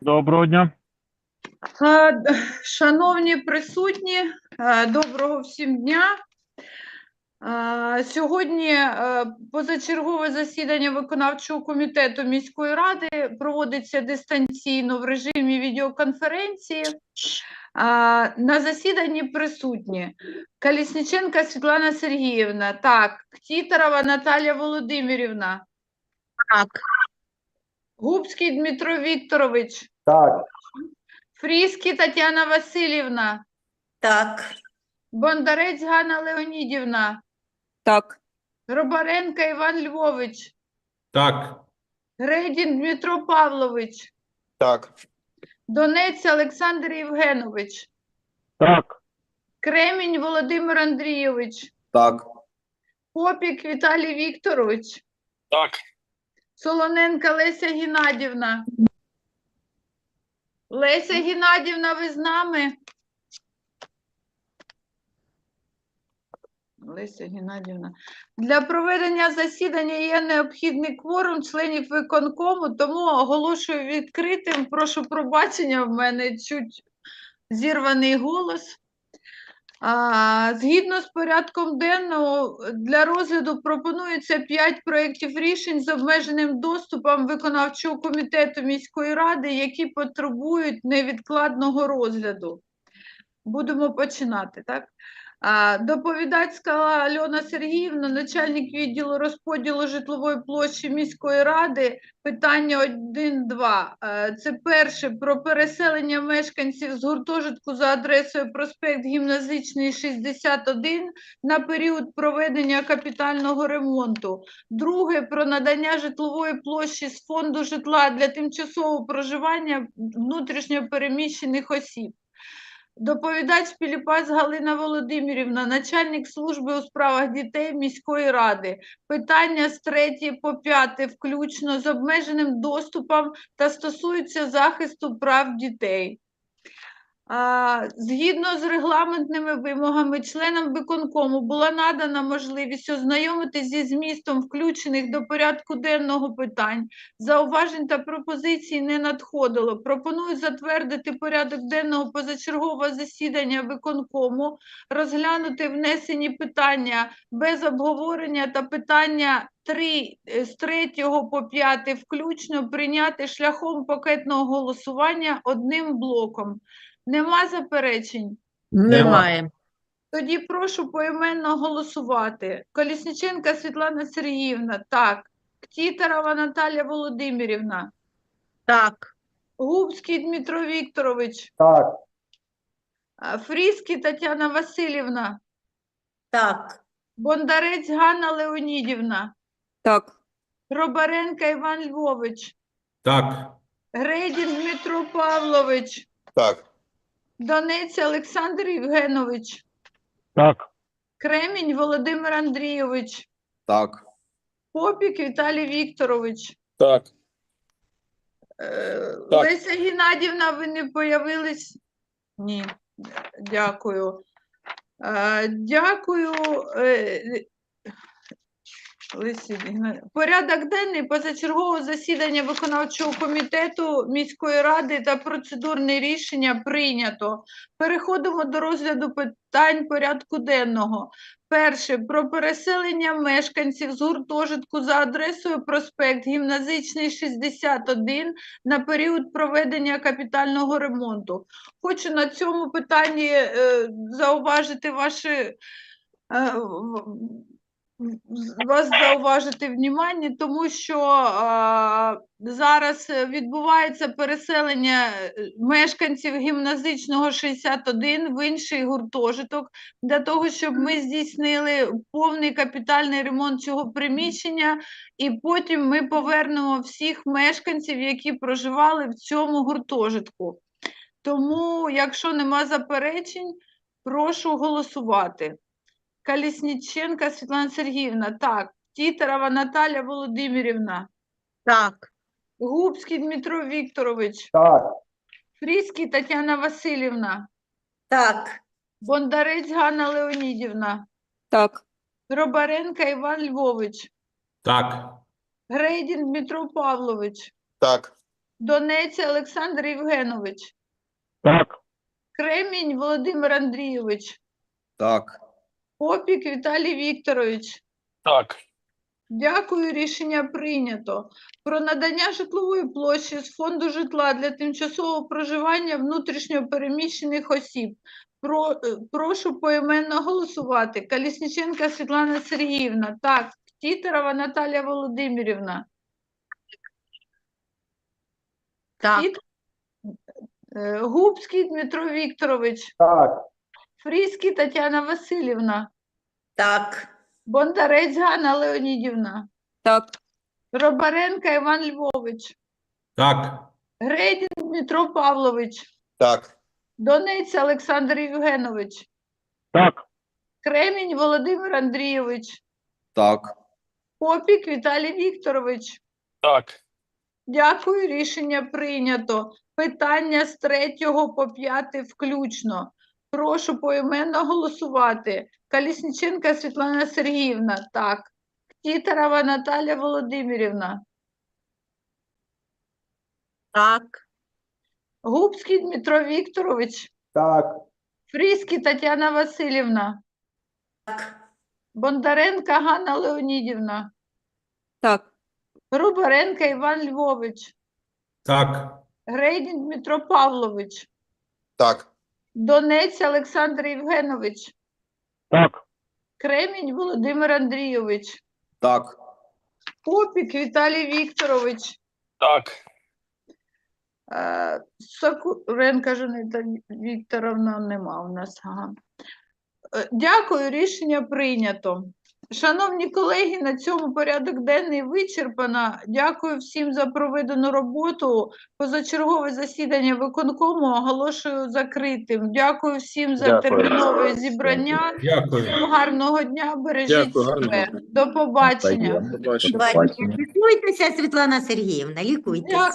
Доброго дня. Шановні присутні, доброго всім дня. Сьогодні позачергове засідання виконавчого комітету міської ради проводиться дистанційно в режимі відеоконференції. На засіданні присутні Калісніченка Світлана Сергіївна, так, Тітарова Наталія Володимирівна, Так. Губський Дмитро Вікторович, Так, Фріскі Тетяна Васильівна, Так. Бондарець Ганна Леонідівна, Так. Робаренко Іван Львович, Так. Гредін Дмитро Павлович, так, Донець Олександр Євгенович, Так. Кремінь Володимир Андрійович, так, Попік Віталій Вікторович, Так. Солоненка Леся Геннадівна. Леся Геннадівна, ви з нами? Леся Геннадівна. Для проведення засідання є необхідний кворум членів виконкому, тому оголошую відкритим. Прошу пробачення, в мене чуть зірваний голос. Згідно з порядком денного, для розгляду пропонується 5 проєктів рішень з обмеженим доступом виконавчого комітету міської ради, які потребують невідкладного розгляду. Будемо починати, так? Доповідацька Альона Сергіївна, начальник відділу розподілу житлової площі міської ради, питання 1-2. Е, Це перше про переселення мешканців з гуртожитку за адресою проспект Гімназичний 61 на період проведення капітального ремонту. Друге про надання житлової площі з фонду житла для тимчасового проживання внутрішньо переміщених осіб. Доповідач Піліпас Галина Володимирівна, начальник служби у справах дітей міської ради. Питання з 3 по 5 включно з обмеженим доступом та стосуються захисту прав дітей. Згідно з регламентними вимогами, членам виконкому була надана можливість ознайомитися зі змістом включених до порядку денного питань. Зауважень та пропозицій не надходило. Пропоную затвердити порядок денного позачергового засідання виконкому, розглянути внесені питання без обговорення та питання 3, з 3 по 5 включно прийняти шляхом пакетного голосування одним блоком. Нема заперечень? Немає. Тоді прошу поіменно голосувати. Колісниченка Світлана Сергіївна, так. Ктітерова Наталія Володимирівна. Так. Губський Дмитро Вікторович. так, Фріскі Тетяна Васильівна. Так. Бондарець Ганна Леонідівна. Так. Робаренко Іван Львович. Так. Гредін Дмитро Павлович. так, Донець Олександр Євгенович. Так. Кремінь Володимир Андрійович. так, Попік Віталій Вікторович. Так. Е, Так. Леся Геннадівна, ви не появились? Ні, дякую. Е, Дякую. е, Порядок денний позачергового засідання виконавчого комітету міської ради та процедурне рішення прийнято. Переходимо до розгляду питань порядку денного. Перше про переселення мешканців з гуртожитку за адресою проспект Гімназичний 61 на період проведення капітального ремонту. Хочу на цьому питанні е, зауважити ваші. е, вас зауважити внімання, тому що а, зараз відбувається переселення е, мешканців гімназичного 61 в інший гуртожиток для того, щоб ми здійснили повний капітальний ремонт цього приміщення, і потім ми повернемо всіх мешканців, які проживали в цьому гуртожитку. Тому, якщо нема заперечень, прошу голосувати. Калісніченка Світлана Сергіївна, так. Тітарова Наталя Володимирівна. Так. Губський Дмитро Вікторович. так, Фріський Тетяна Васильівна. Так. Бондарець Ганна Леонідівна. Так. Робаренко Іван Львович. Так. Грейдін Дмитро Павлович. так, Донець Олександр Євгенович, Так. Кремінь Володимир Андрійович, Так. Попік Віталій Вікторович. Так. Дякую, рішення прийнято. Про надання житлової площі з фонду житла для тимчасового проживання внутрішньо переміщених осіб. Про, е, прошу поіменно голосувати. Калісніченка Світлана Сергіївна. Так. Тітерова Наталія Володимирівна. Так. Тіт- Е, Губський Дмитро Вікторович. Так. Фріський Тетяна Васильівна. Так. Бондарець Ганна Леонідівна. Так. Робаренка Іван Львович. Так. Грейдін Дмитро Павлович. Так. Донець Олександр Євгенович. Так. Кремінь Володимир Андрійович. Так. Попік Віталій Вікторович. Так. Дякую, рішення прийнято. Питання з 3 по 5 включно. Прошу поіменно голосувати. Калісніченка Світлана Сергіївна. Так. Тітарова Наталя Володимирівна. Так. Губський Дмитро Вікторович. Так. Фріський Тетяна Васильівна. Так. Бондаренка Ганна Леонідівна. Так. Рубаренка Іван Львович. Так. Грейдін Дмитро Павлович. Так. Донець Олександр Євгенович. Так. Кремінь Володимир Андрійович. Так. Попік Віталій Вікторович. Так. Е, Сокуренка Жанита Вікторовна нема у нас. Ага. Е, Дякую, рішення прийнято. Шановні колеги, на цьому порядок денний вичерпано. Дякую всім за проведену роботу. Позачергове засідання виконкому оголошую закритим. Дякую всім за Дякую. термінове зібрання. Дякую. Всім гарного дня, бережіть Дякую, гарного себе. До побачення. Лікуйтеся, Світлана Сергіївна, лікуйтеся. Дякую.